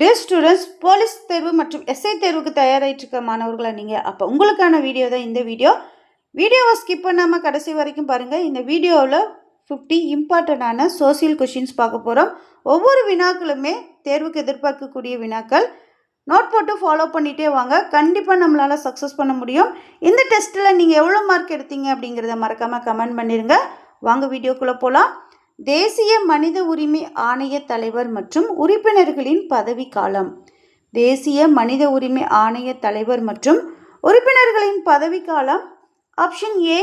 டே students police தேர்வு மற்றும் SI தேர்வுக்கு தயாராகிட்டு இருக்க மாணவர்களா நீங்கள் அப்போ உங்களுக்கான வீடியோ தான் இந்த வீடியோ வீடியோவை ஸ்கிப் பண்ணாமல் கடைசி வரைக்கும் பாருங்கள் இந்த வீடியோவில் ஃபிஃப்டி இம்பார்ட்டண்ட்டான சோசியல் கொஷின்ஸ் பார்க்க போகிறோம் ஒவ்வொரு வினாக்களுமே தேர்வுக்கு எதிர்பார்க்கக்கூடிய வினாக்கள். நோட் போட்டு ஃபாலோ பண்ணிகிட்டே வாங்க. கண்டிப்பாக நம்மளால் சக்ஸஸ் பண்ண முடியும். இந்த டெஸ்ட்டில் நீங்கள் எவ்வளோ மார்க் எடுத்தீங்க அப்படிங்கிறத மறக்காமல் கமெண்ட் பண்ணிடுங்க வாங்க வீடியோக்குள்ளே போகலாம் தேசிய மனித உரிமை ஆணைய தலைவர் மற்றும் உறுப்பினர்களின் பதவி காலம். தேசிய மனித உரிமை ஆணைய தலைவர் மற்றும் உறுப்பினர்களின் பதவி காலம் ஆப்ஷன் ஏ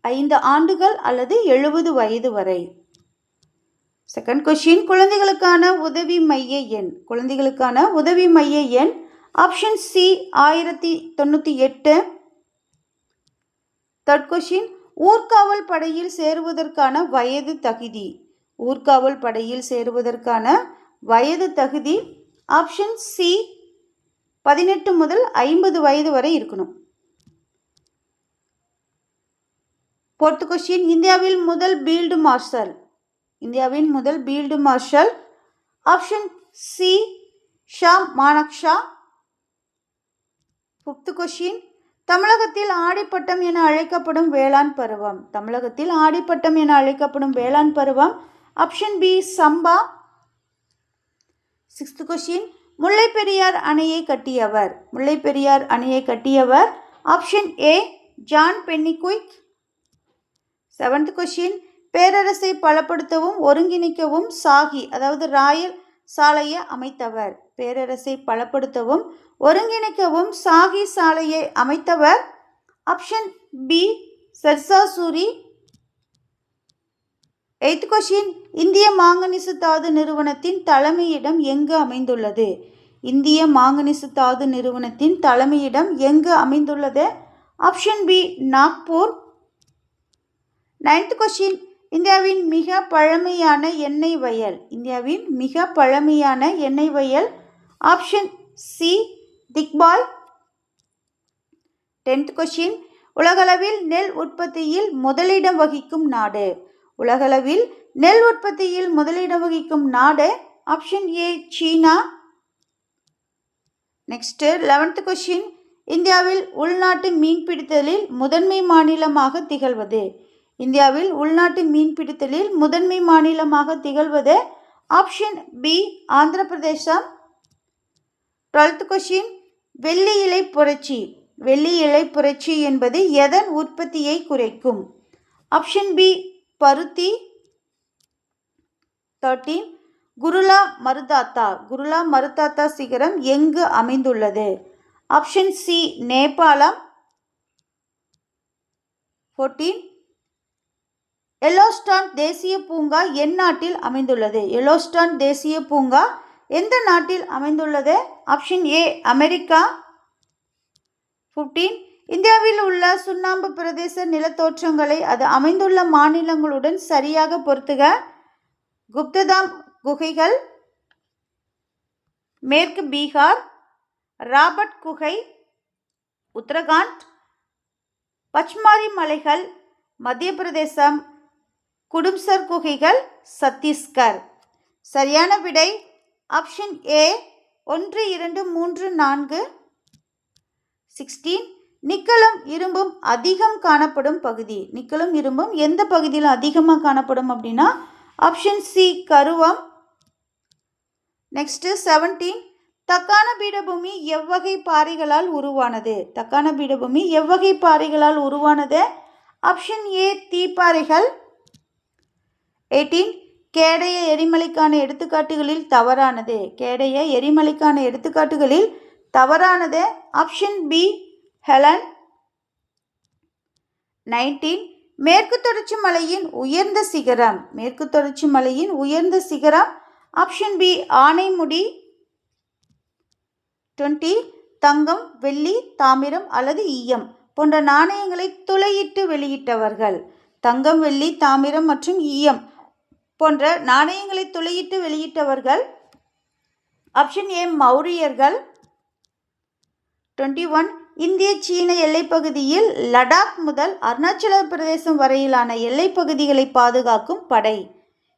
ஐந்து ஆண்டுகள் அல்லது எழுபது வயது வரை. செகண்ட் கொஷின் குழந்தைகளுக்கான உதவி மைய எண். குழந்தைகளுக்கான உதவி மைய எண் ஆப்ஷன் சி ஆயிரத்தி தொண்ணூற்றி எட்டு. தேர்ட் கொஷின் ஊர்காவல் படையில் சேருவதற்கான வயது தகுதி. ஊர்காவல் படையில் சேருவதற்கான வயது தகுதி ஆப்ஷன் சி பதினெட்டு முதல் ஐம்பது வயது வரை இருக்கணும். ஃபோர்த் கொஸ்டின் இந்தியாவில் முதல் பீல்டு மார்ஷல். இந்தியாவின் முதல் field marshal option C Shah Manekshaw. Fifth question தமிழகத்தில் ஆடிப்பட்டம் என அழைக்கப்படும் வேளாண் பருவம். தமிழகத்தில் ஆடிப்பட்டம் என அழைக்கப்படும் வேளாண் பருவம். ஆப்ஷன் பி சம்பா. சிக்ஸ்த் கொஷின் முல்லை பெரியார் அணையை கட்டியவர். முல்லை பெரியார் அணையை கட்டியவர். Option A John Pennycuick. Seventh question பேரரசை பலப்படுத்தவும் ஒருங்கிணைக்கவும் சாகி அதாவது ராயல் சாலையை அமைத்தவர். பேரரசை பலப்படுத்தவும் ஒருங்கிணைக்கவும் சாகி சாலையை அமைத்தவர் option B Sher Shah Suri eighth question இந்திய மாங்கனிசு தாது நிறுவனத்தின் தலைமையிடம் எங்கு அமைந்துள்ளது? இந்திய மாங்கனிசு தாது நிறுவனத்தின் தலைமையிடம் எங்கு அமைந்துள்ளது? Option B Nagpur. Ninth question இந்தியாவின் மிக பழமையான எண்ணெய் வயல். இந்தியாவின் மிக பழமையான எண்ணெய் வயல். Option C Digboi tenth question உலகளவில் நெல் உற்பத்தியில் முதலிடம் வகிக்கும் நாடு. உலகளவில் நெல் உற்பத்தியில் முதலிடம் வகிக்கும் நாடு. Option A China. Next eleventh question இந்தியாவில் உள்நாட்டு மீன்பிடித்தலில் முதன்மை மாநிலமாக திகழ்வது. இந்தியாவில் உள்நாட்டு மீன்பிடித்தலில் முதன்மை மாநிலமாக திகழ்வது ஆப்ஷன் பி ஆந்திர பிரதேசம். டுவெல்த் கொஷின் வெள்ளி இலை புரட்சி. வெள்ளி இலை புரட்சி என்பது எதன் உற்பத்தியை குறைக்கும்? ஆப்ஷன் பி பருத்தி. தேர்ட்டீன் குருலா மருதாத்தா. குருலா மருதாத்தா சிகரம் எங்கு அமைந்துள்ளது? ஆப்ஷன் சி நேபாளம். ஃபோர்டீன் எல்லோஸ்டான் தேசிய பூங்கா எந்நாட்டில் அமைந்துள்ளது. எல்லோஸ்டான் தேசிய பூங்கா எந்த நாட்டில் அமைந்துள்ளது? Option A America. ஃபிஃப்டீன் இந்தியாவில் உள்ள சுண்ணாம்பு பிரதேச நிலத்தோற்றங்களை அது அமைந்துள்ள மாநிலங்களுடன் சரியாக பொருத்துக. குப்ததாம் குகைகள். மேற்கு பீகார். ராபர்ட் குகை. உத்தரகாண்ட். பச்மாரி மலைகள். மத்திய பிரதேசம். குடும்சர் குகைகள் சத்தீஸ்கர். சரியான விடை ஆப்ஷன் ஏ ஒன்று இரண்டு மூன்று நான்கு. சிக்ஸ்டீன் நிக்கலும் இரும்பும் அதிகம் காணப்படும் பகுதி. நிக்கலும் இரும்பும் எந்த பகுதியில் அதிகமாக காணப்படும் அப்படின்னா ஆப்ஷன் சி கருவம். நெக்ஸ்ட்டு செவன்டீன் தக்கான பீடபூமி எவ்வகை பாறைகளால் உருவானது? தக்கான பீடபூமி எவ்வகை பாறைகளால் உருவானது? Option A தீப்பாறைகள். எயிட்டீன் கேடைய எரிமலைக்கான எடுத்துக்காட்டுகளில் தவறானது. கேடைய எரிமலைக்கான எடுத்துக்காட்டுகளில் தவறானது ஆப்ஷன் பி ஹெலன் நைன்டீன் மேற்கு தொடர்ச்சி மலையின் உயர்ந்த சிகரம். மேற்கு தொடர்ச்சி மலையின் உயர்ந்த சிகரம் ஆப்ஷன் பி ஆனைமுடி. டுவெண்ட்டி தங்கம் வெள்ளி தாமிரம் அல்லது ஈயம் போன்ற நாணயங்களை துளையிட்டு வெளியிட்டவர்கள். தங்கம் வெள்ளி தாமிரம் மற்றும் ஈயம் போன்ற நாணயங்களை துளையிட்டு வெளியிட்டவர்கள் ஆப்ஷன் ஏ மௌரியர்கள். டுவெண்ட்டி ஒன் இந்திய சீன எல்லைப்பகுதியில் லடாக் முதல் அருணாச்சல பிரதேசம் வரையிலான எல்லைப்பகுதிகளை பாதுகாக்கும் படை.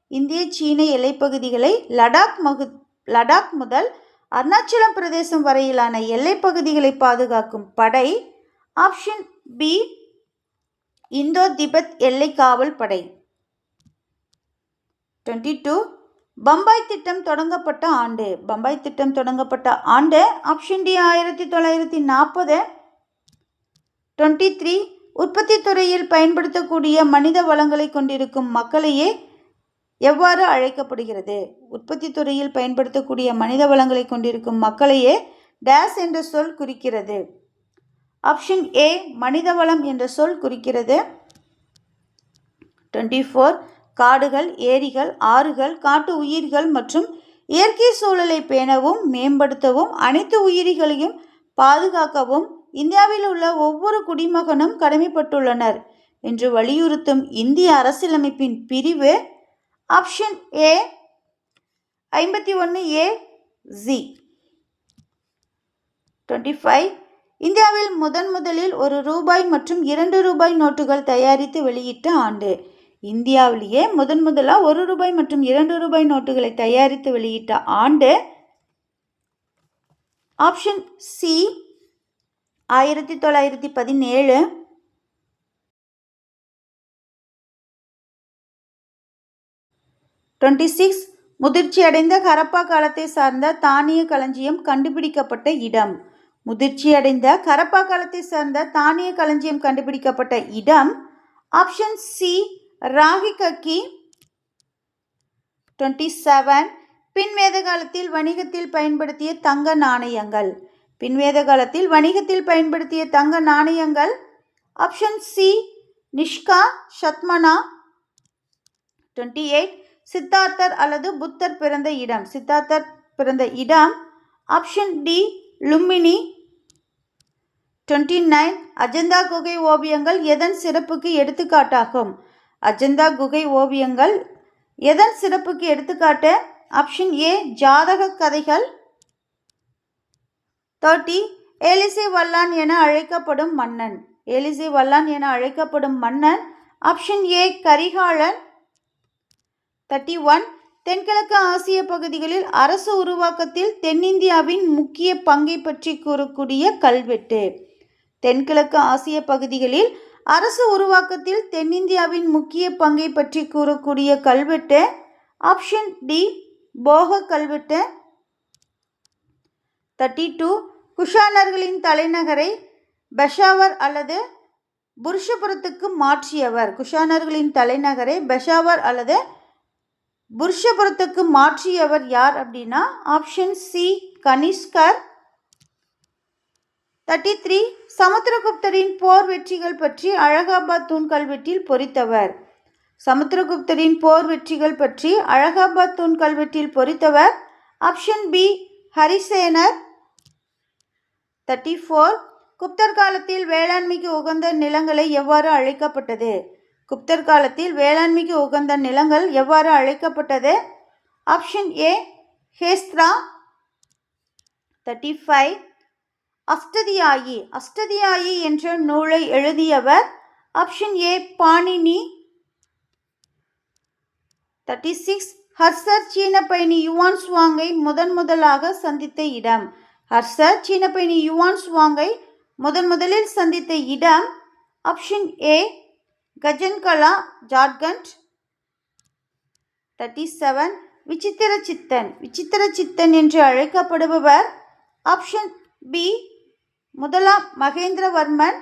இந்திய சீன எல்லைப்பகுதிகளை லடாக் மகு லடாக் முதல் அருணாச்சலம் பிரதேசம் வரையிலான எல்லைப்பகுதிகளை பாதுகாக்கும் படை. ஆப்ஷன் பி இந்தோ திபெத் எல்லை காவல் படை. டுவெண்ட்டி டூ பம்பாய் திட்டம் தொடங்கப்பட்ட ஆண்டு. பம்பாய் திட்டம் தொடங்கப்பட்ட ஆண்டு ஆப்ஷன் டி ஆயிரத்தி தொள்ளாயிரத்தி நாற்பது டுவெண்ட்டி த்ரீ உற்பத்தி துறையில் பயன்படுத்தக்கூடிய மனித வளங்களை கொண்டிருக்கும் மக்களையே எவ்வாறு அழைக்கப்படுகிறது? உற்பத்தி துறையில் பயன்படுத்தக்கூடிய மனித வளங்களை கொண்டிருக்கும் மக்களையே டேஸ் என்ற சொல் குறிக்கிறது. ஆப்ஷன் ஏ மனித வளம் என்ற சொல் குறிக்கிறது. டுவெண்ட்டி ஃபோர் காடுகள் ஏரிகள் ஆறுகள் காட்டு உயிர்கள் மற்றும் இயற்கை சூழலை பேணவும் மேம்படுத்தவும் அனைத்து உயிரிகளையும் பாதுகாக்கவும் இந்தியாவில் உள்ள ஒவ்வொரு குடிமகனும் கடமைப்பட்டுள்ளனர் என்று வலியுறுத்தும் இந்திய அரசியலமைப்பின் பிரிவு ஆப்ஷன் ஏ ஐம்பத்தி ஒன்று ஏ ஜி டுவெண்ட்டி ஃபைவ் இந்தியாவில் முதன் முதலில் ஒரு ரூபாய் மற்றும் இரண்டு ரூபாய் நோட்டுகள் தயாரித்து வெளியிட்ட ஆண்டு. இந்தியாவிலேயே முதன் முதலாக ஒரு ரூபாய் மற்றும் இரண்டு ரூபாய் நோட்டுகளை தயாரித்து வெளியிட்ட ஆண்டு ஆப்ஷன் சி ஆயிரத்தி தொள்ளாயிரத்தி பதினேழு. டுவெண்ட்டி சிக்ஸ் முதிர்ச்சியடைந்த கரப்பா காலத்தை சார்ந்த தானிய களஞ்சியம் கண்டுபிடிக்கப்பட்ட இடம். முதிர்ச்சியடைந்த கரப்பா காலத்தை சார்ந்த தானிய களஞ்சியம் கண்டுபிடிக்கப்பட்ட இடம். ஆப்ஷன் சி ராகி கக்கி டுவெண்ட்டி செவன் பின்வேத காலத்தில் வணிகத்தில் பயன்படுத்திய தங்க நாணயங்கள். பின்வேத காலத்தில் வணிகத்தில் பயன்படுத்திய தங்க நாணயங்கள். Option C nishka satamana. Twenty eight சித்தார்த்தர் அல்லது புத்தர் பிறந்த இடம். சித்தார்த்தர் பிறந்த இடம். Option D Lumbini twenty nine Ajanta குகை ஓவியங்கள் எதன் சிறப்புக்கு எடுத்துக்காட்டாகும்? அஜந்தா குகை ஓவியங்கள். எதன் சிறப்புக்கு எடுத்துக்காட்டு? ஆப்ஷன் ஏ ஜாதக கதைகள். தேர்ட்டி எலிசை வல்லான் என அழைக்கப்படும் மன்னன். எலிசை வல்லான் என அழைக்கப்படும் மன்னன். Option A Karikalan. Thirty one தென்கிழக்கு ஆசிய பகுதிகளில் அரசு உருவாக்கத்தில் தென்னிந்தியாவின் முக்கிய பங்கை பற்றி கூறக்கூடிய கல்வெட்டு. தென்கிழக்கு ஆசிய பகுதிகளில் அரசு உருவாக்கத்தில் தென்னிந்தியாவின் முக்கிய பங்கை பற்றி கூறக்கூடிய கல்வெட்டு ஆப்ஷன் டி போக கல்வெட்டு. தேர்ட்டி டூ குஷானர்களின் தலைநகரை பெஷாவர் அல்லது புருஷபுரத்துக்கு மாற்றியவர். குஷானர்களின் தலைநகரை பெஷாவர் அல்லது புருஷபுரத்துக்கு மாற்றியவர் யார் அப்படின்னா ஆப்ஷன் சி கனிஷ்கர். தேர்ட்டி த்ரீ சமுத்திரகுப்தரின் போர் வெற்றிகள் பற்றி அழகாபாத் தூண் கல்வெட்டில் பொறித்தவர். சமுத்திரகுப்தரின் போர் வெற்றிகள் பற்றி அழகாபாத் தூண் கல்வெட்டில் பொறித்தவர் ஆப்ஷன் பி ஹரிசேனர். தேர்ட்டி ஃபோர் குப்தர் காலத்தில் வேளாண்மைக்கு உகந்த நிலங்களை எவ்வாறு அழைக்கப்பட்டது? குப்தர் காலத்தில் வேளாண்மைக்கு உகந்த நிலங்கள் எவ்வாறு அழைக்கப்பட்டது? ஆப்ஷன் ஏ ஹேஸ்த்ரா. தேர்ட்டி ஃபைவ் அஷ்டதியாயி அஷ்டதியாயி என்ற நூலை எழுதியவர் option A Panini. Thirty six ஹர்சர் சீன பயணி யுவான் சுவாங்கை முதன் முதலாக சந்தித்த இடம். ஹர்சர் சீன பயணி யுவான் சுவாங்கை முதன் முதலில் சந்தித்த இடம் option A Kajangala Jharkhand. Thirty seven விசித்திர சித்தன் விசித்திர சித்தன் என்று அழைக்கப்படுபவர் ஆப்ஷன் பி முதலாம் மகேந்திரவர்மன்.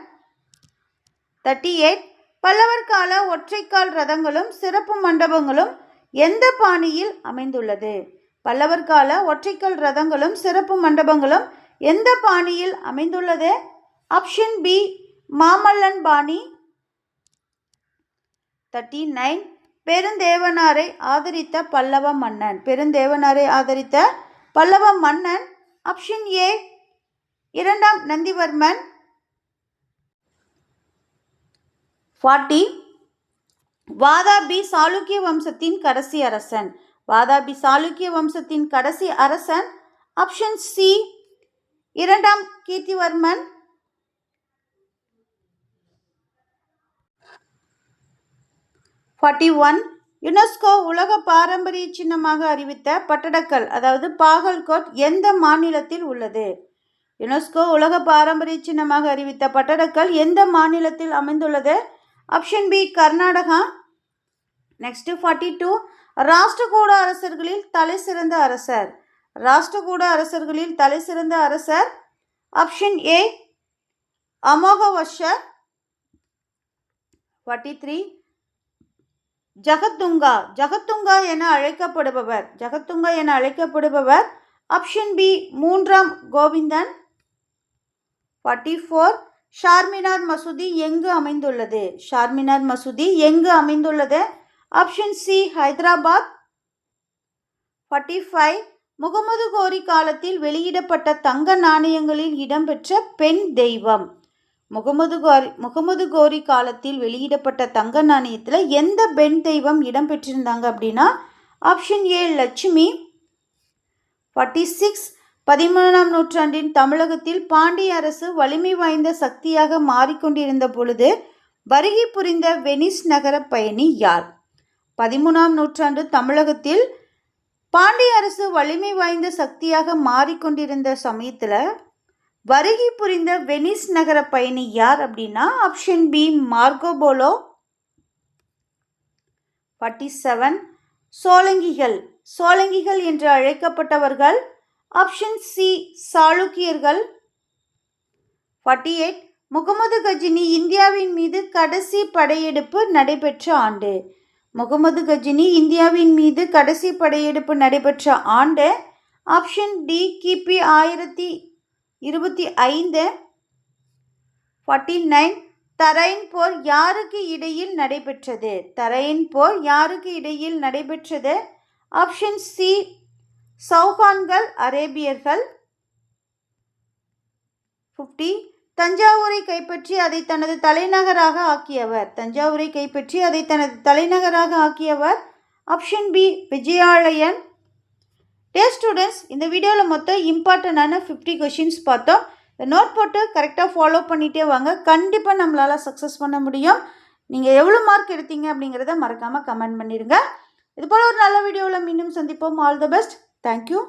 தேர்ட்டி எயிட் பல்லவர் கால ஒற்றைக்கால் ரதங்களும் சிறப்பு மண்டபங்களும் எந்த பாணியில் அமைந்துள்ளது? பல்லவர் கால ஒற்றைக்கால் ரதங்களும் சிறப்பு மண்டபங்களும் எந்த பாணியில் அமைந்துள்ளது? ஆப்ஷன் பி மாமல்லன் பாணி. தேர்ட்டி நைன் பெருந்தேவனாரை ஆதரித்த பல்லவ மன்னன். பெருந்தேவனாரை ஆதரித்த பல்லவ மன்னன். ஆப்ஷன் ஏ இரண்டாம் நந்திவர்மன். ஃபார்ட்டி வாதாபி சாளுக்கிய வம்சத்தின் கடைசி அரசன். வாதாபி சாளுக்கிய வம்சத்தின் கடைசி அரசன். ஆப்ஷன் சி இரண்டாம் கீர்த்திவர்மன். ஃபார்ட்டி ஒன் யுனெஸ்கோ உலக பாரம்பரிய சின்னமாக அறிவித்த பட்டடக்கல் அதாவது பாகல்கோட் எந்த மாநிலத்தில் உள்ளது? யுனெஸ்கோ உலக பாரம்பரிய சின்னமாக அறிவித்த பட்டடக்கல் எந்த மாநிலத்தில் அமைந்துள்ளது? Option B Karnataka. Next forty two Rashtrakuta அரசர்களில் தலை சிறந்த அரசர். ராஷ்டிரகூட அரசர்களில் தலை சிறந்த அரசர். Option A அமோகவஷர் forty three Jagattunga. Jagattunga என அழைக்கப்படுபவர். ஜகத்துங்கா என அழைக்கப்படுபவர். ஆப்ஷன் பி மூன்றாம் கோவிந்தன். ஃபார்ட்டி ஃபோர் ஷார்மினார் மசூதி எங்கு அமைந்துள்ளது? ஷார்மினார் மசூதி எங்கு அமைந்துள்ளது? Option C Hyderabad forty five Muhammad Ghori காலத்தில் வெளியிடப்பட்ட தங்க நாணயங்களில் இடம்பெற்ற பெண் தெய்வம். முகமது கோரி முகமது கோரி காலத்தில் வெளியிடப்பட்ட தங்க நாணயத்தில் எந்த பெண் தெய்வம் இடம்பெற்றிருந்தாங்க அப்படின்னா option A Lakshmi. Forty six பதிமூணாம் நூற்றாண்டின் தமிழகத்தில் பாண்டிய அரசு வலிமை வாய்ந்த சக்தியாக மாறிக்கொண்டிருந்த பொழுது வருகை புரிந்த வெனிஸ் நகர பயணி யார்? பதிமூணாம் நூற்றாண்டு தமிழகத்தில் பாண்டிய அரசு வலிமை வாய்ந்த சக்தியாக மாறிக்கொண்டிருந்த சமயத்தில் வருகை புரிந்த வெனிஸ் நகர பயணி யார் அப்படின்னா option B Marco Polo forty seven சோலங்கிகள் சோலங்கிகள் என்று அழைக்கப்பட்டவர்கள் ஆப்ஷன் சி சாளுக்கியர்கள். ஃபார்ட்டி எயிட் முகமது கஜினி இந்தியாவின் மீது கடைசி படையெடுப்பு நடைபெற்ற ஆண்டு. முகமது கஜினி இந்தியாவின் மீது கடைசி படையெடுப்பு நடைபெற்ற ஆண்டு. ஆப்ஷன் டி கிபி ஆயிரத்தி இருபத்தி ஐந்து. ஃபார்ட்டி நைன் தரைன் போர் யாருக்கு இடையில் நடைபெற்றது? தரையின் போர் யாருக்கு இடையில் நடைபெற்றது? ஆப்ஷன் சி சௌகான்கள் அரேபியர்கள். ஃபிஃப்டி தஞ்சாவூரை கைப்பற்றி அதை தனது தலைநகராக ஆக்கியவர். தஞ்சாவூரை கைப்பற்றி அதை தனது தலைநகராக ஆக்கியவர். Option B Vijayalayan. டே ஸ்டூடெண்ட்ஸ் இந்த வீடியோவில் மொத்தம் இம்பார்ட்டண்டான ஃபிஃப்டி கொஷின்ஸ் பார்த்தோம். இந்த நோட் போட்டு கரெக்டாக ஃபாலோ பண்ணிகிட்டே வாங்க. கண்டிப்பாக நம்மளால் சக்ஸஸ் பண்ண முடியும். நீங்கள் எவ்வளோ மார்க் எடுத்தீங்க அப்படிங்கிறத மறக்காமல் கமெண்ட் பண்ணிடுங்க. இதுபோல் ஒரு நல்ல வீடியோவில் மீண்டும் சந்திப்போம். All the best Thank you.